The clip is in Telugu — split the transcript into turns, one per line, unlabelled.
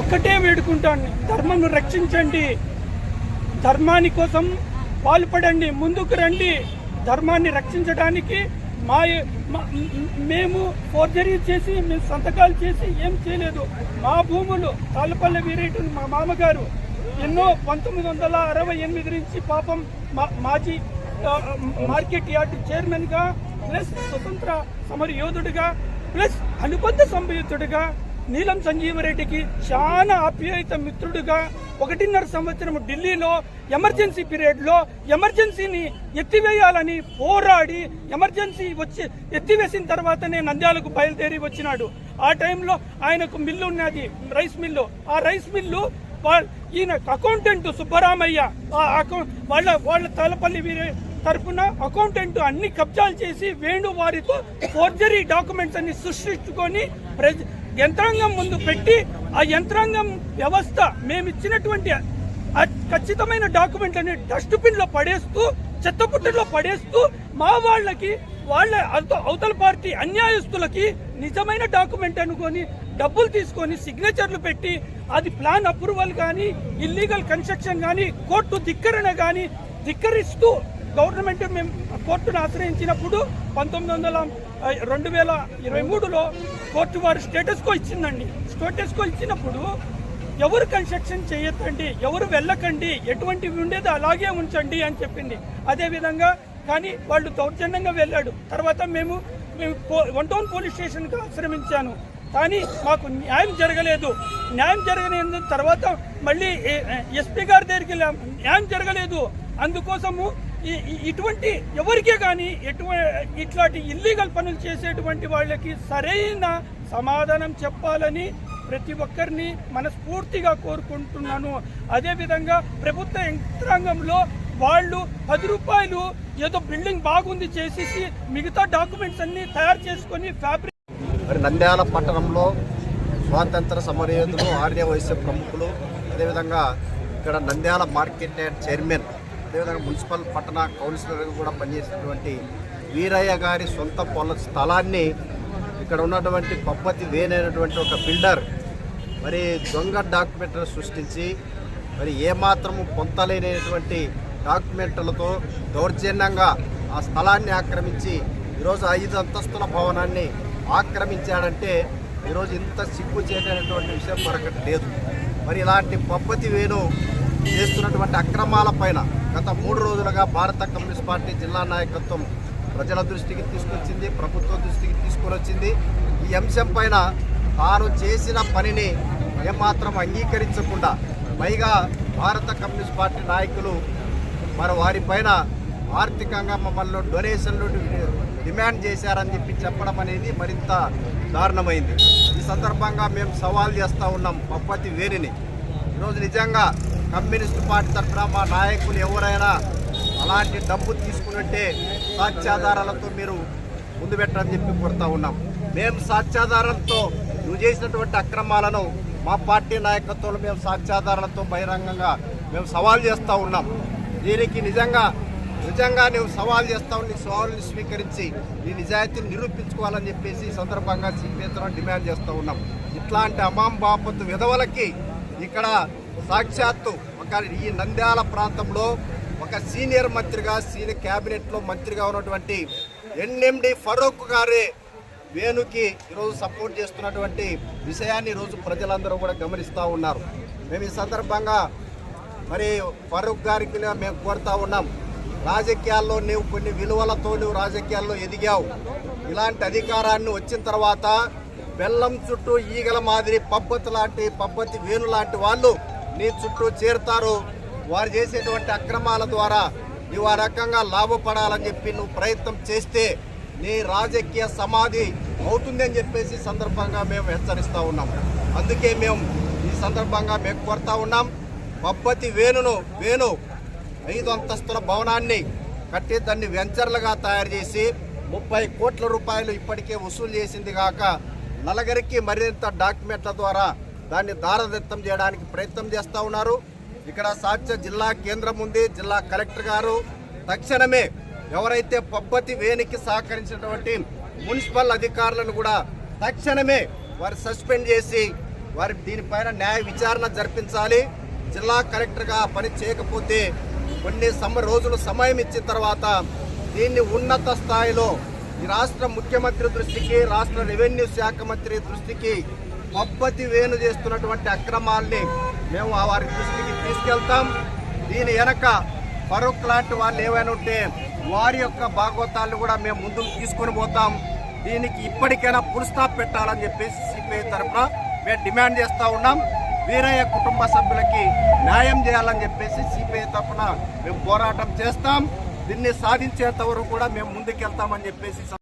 ఒక్కటే వేడుకుంటాను. ధర్మం రక్షించండి. ధర్మాని కోసం పాల్పడండి ముందుకు రండి. ధర్మాన్ని రక్షించడానికి మా మేము ఫోర్జరీ చేసి మేము సంతకాలు చేసి ఏం చేయలేదు. మా భూములు తాళ్ళపల్లె వీరేటు మా మామగారు ఎన్నో పంతొమ్మిది వందల అరవై ఎనిమిది నుంచి పాపం మా మాజీ మార్కెట్ యార్డ్ చైర్మన్గా ప్లస్ స్వతంత్ర సమర యోధుడిగా ప్లస్ అనుబంధ సంయుక్తుడిగా నీలం సంజీవరెడ్డికి చాలా ఆప్యాయత మిత్రుడిగా ఒకటిన్నర సంవత్సరం ఢిల్లీలో ఎమర్జెన్సీ పీరియడ్లో ఎమర్జెన్సీని ఎత్తివేయాలని పోరాడి ఎమర్జెన్సీ వచ్చి ఎత్తివేసిన తర్వాతనే నంద్యాలకు బయలుదేరి వచ్చినాడు. ఆ టైంలో ఆయనకు మిల్లు ఉన్నది రైస్ మిల్లు. ఆ రైస్ మిల్లు ఈయన అకౌంటెంట్ సుబ్బరామయ్య ఆ అకౌంట్ వాళ్ళ వాళ్ళ తలపల్లి వీరే తరపున అకౌంటెంట్ అన్ని కబ్జాలు చేసి వేణు వారితో ఫోర్జరీ డాక్యుమెంట్స్ అన్ని సృష్టించుకొని ప్రజ యంత్రాంగం ముందు పెట్టి ఆ యంత్రాంగం వ్యవస్థ మేము ఇచ్చినటువంటి ఖచ్చితమైన డాక్యుమెంట్లని డస్ట్బిన్లో పడేస్తూ చెత్తపుట్టలో పడేస్తూ మా వాళ్ళకి వాళ్ళ అవతల పార్టీ అన్యాయస్తులకి నిజమైన డాక్యుమెంట్ అనుకొని డబ్బులు తీసుకొని సిగ్నేచర్లు పెట్టి అది ప్లాన్ అప్రూవల్ కానీ ఇల్లీగల్ కన్స్ట్రక్షన్ కానీ కోర్టు ధిక్కరణ కానీ ధిక్కరిస్తూ గవర్నమెంట్ మేము కోర్టును ఆశ్రయించినప్పుడు పంతొమ్మిది వందల రెండు వేల ఇరవై మూడులో కోర్టు వారు స్టేటస్ కో ఇచ్చిందండి. స్టేటస్ కో ఇచ్చినప్పుడు ఎవరు కన్స్ట్రక్షన్ చేయొద్దండి ఎవరు వెళ్ళకండి ఎటువంటివి ఉండేది అలాగే ఉంచండి అని చెప్పింది. అదేవిధంగా కానీ వాళ్ళు దౌర్జన్యంగా వెళ్ళాడు. తర్వాత మేము మేము పో- వన్ టౌన్ పోలీస్ స్టేషన్కి ఆశ్రమించాను. కానీ మాకు న్యాయం జరగలేదు. న్యాయం జరగలేదు తర్వాత మళ్ళీ ఎస్పీ గారి దగ్గరికి వెళ్ళాము న్యాయం జరగలేదు. అందుకోసము ఇటువంటి ఎవరికే కానీ ఎటువంటి ఇట్లాంటి ఇల్లీగల్ పనులు చేసేటువంటి వాళ్ళకి సరైన సమాధానం చెప్పాలని ప్రతి ఒక్కరిని మనస్ఫూర్తిగా కోరుకుంటున్నాను. అదేవిధంగా ప్రభుత్వ యంత్రాంగంలో వాళ్ళు పది రూపాయలు ఏదో బిల్డింగ్ బాగుంది చేసేసి మిగతా డాక్యుమెంట్స్ అన్ని తయారు చేసుకొని ఫ్యాబ్రిక్
మరి నంద్యాల పట్టణంలో స్వాతంత్ర సమరయోధులు ఆర్య వైశ్య ప్రముఖులు అదేవిధంగా ఇక్కడ నంద్యాల మార్కెట్ చైర్మన్ అదేవిధంగా మున్సిపల్ పట్టణ కౌన్సిలర్గా కూడా పనిచేసినటువంటి వీరయ్య గారి సొంత పొల స్థలాన్ని ఇక్కడ ఉన్నటువంటి పబ్బతి వేనైనటువంటి ఒక బిల్డర్ మరి దొంగ డాక్యుమెంట్లు సృష్టించి మరి ఏమాత్రము పొంతలేనటువంటి డాక్యుమెంట్లతో దౌర్జన్యంగా ఆ స్థలాన్ని ఆక్రమించి ఈరోజు ఐదు అంతస్తుల భవనాన్ని ఆక్రమించాడంటే ఈరోజు ఇంత సిగ్గు చేయనటువంటి విషయం మరొకటి లేదు. మరి ఇలాంటి పద్ధతి వేణు చేస్తున్నటువంటి అక్రమాల పైన గత మూడు రోజులుగా భారత కమ్యూనిస్ట్ పార్టీ జిల్లా నాయకత్వం ప్రజల దృష్టికి తీసుకొచ్చింది ప్రభుత్వ దృష్టికి తీసుకొని వచ్చింది. ఈ అంశం పైన తాను చేసిన పనిని ఏమాత్రం అంగీకరించకుండా పైగా భారత కమ్యూనిస్ట్ పార్టీ నాయకులు మరి వారిపైన ఆర్థికంగా మమ్మల్ని డొనేషన్లు డిమాండ్ చేశారని చెప్పి చెప్పడం అనేది మరింత దారుణమైంది. ఈ సందర్భంగా మేము సవాల్ చేస్తూ ఉన్నాం బొప్పతి వేరిని. ఈరోజు నిజంగా కమ్యూనిస్ట్ పార్టీ తరఫున మా నాయకులు ఎవరైనా అలాంటి డబ్బు తీసుకున్నట్టే సాక్ష్యాధారాలతో మీరు ముందు పెట్టని చెప్పి కోరుతా ఉన్నాం. మేము సాక్ష్యాధారాలతో నువ్వు చేసినటువంటి అక్రమాలను మా పార్టీ నాయకత్వంలో మేము సాక్ష్యాధారాలతో బహిరంగంగా మేము సవాల్ చేస్తూ ఉన్నాం. దీనికి నిజంగా నిజంగా నువ్వు సవాల్ చేస్తావు నీ సవాల్ని స్వీకరించి నీ నిజాయితీని నిరూపించుకోవాలని చెప్పేసి సందర్భంగా సిపిఎస్ డిమాండ్ చేస్తూ ఉన్నాం. ఇట్లాంటి అమాం విధవలకి ఇక్కడ సాక్షాత్తు ఒక ఈ నంద్యాల ప్రాంతంలో ఒక సీనియర్ మంత్రిగా సీనియర్ క్యాబినెట్లో మంత్రిగా ఉన్నటువంటి ఎన్ఎండి ఫరూక్ గారే వేణుకి ఈరోజు సపోర్ట్ చేస్తున్నటువంటి విషయాన్ని ఈరోజు ప్రజలందరూ కూడా గమనిస్తూ ఉన్నారు. మేము ఈ సందర్భంగా మరి ఫరూక్ గారికి మేము కోరుతా ఉన్నాం రాజకీయాల్లో నీవు కొన్ని విలువలతో నువ్వు రాజకీయాల్లో ఎదిగావు. ఇలాంటి అధికారాన్ని వచ్చిన తర్వాత బెల్లం చుట్టూ ఈగల మాదిరి పబ్బతి లాంటి పబ్బతి వేణు లాంటి వాళ్ళు నీ చుట్టూ చేరుతారు. వారు చేసేటువంటి అక్రమాల ద్వారా నువ్వు ఆ రకంగా లాభపడాలని చెప్పి నువ్వు ప్రయత్నం చేస్తే నీ రాజకీయ సమాధి అవుతుందని చెప్పేసి సందర్భంగా మేము హెచ్చరిస్తూ ఉన్నాం. అందుకే మేము ఈ సందర్భంగా మేము కోరుతా ఉన్నాం. పబ్బతి వేణును వేణు ఐదు అంతస్తుల భవనాన్ని కట్టి దాన్ని వెంచర్లుగా తయారు చేసి ముప్పై కోట్ల రూపాయలు ఇప్పటికే వసూలు చేసింది కాక నలగరికి మరింత డాక్యుమెంట్ల ద్వారా దాన్ని దారదత్తం చేయడానికి ప్రయత్నం చేస్తూ ఉన్నారు. ఇక్కడ సాధ్య జిల్లా కేంద్రం ఉంది. జిల్లా కలెక్టర్ గారు తక్షణమే ఎవరైతే పబ్బతి వేనికి సహకరించినటువంటి మున్సిపల్ అధికారులను కూడా తక్షణమే వారు సస్పెండ్ చేసి వారి దీనిపైన న్యాయ విచారణ జరిపించాలి. జిల్లా కలెక్టర్గా పని చేయకపోతే కొన్ని సమ రోజులు సమయం ఇచ్చిన తర్వాత దీన్ని ఉన్నత స్థాయిలో ఈ రాష్ట్ర ముఖ్యమంత్రి దృష్టికి రాష్ట్ర రెవెన్యూ శాఖ మంత్రి దృష్టికి మబ్బతి వేణు చేస్తున్నటువంటి అక్రమాల్ని మేము ఆ వారి దృష్టికి తీసుకెళ్తాం. దీని వెనక ఫరూక్ లాంటి వాళ్ళు ఏమైనా ఉంటే వారి యొక్క భాగవతాలను కూడా మేము ముందుకు తీసుకొని పోతాం. దీనికి ఇప్పటికైనా ఫుల్ పెట్టాలని చెప్పేసి సిపిఐ తరఫున మేము డిమాండ్ చేస్తూ ఉన్నాం. వీరయ్య కుటుంబ సభ్యులకి న్యాయం చేయాలని చెప్పేసి సిపిఐ తరఫున మేము పోరాటం చేస్తాం. దీన్ని సాధించేంత వరకు కూడా మేము ముందుకెళ్తామని చెప్పేసి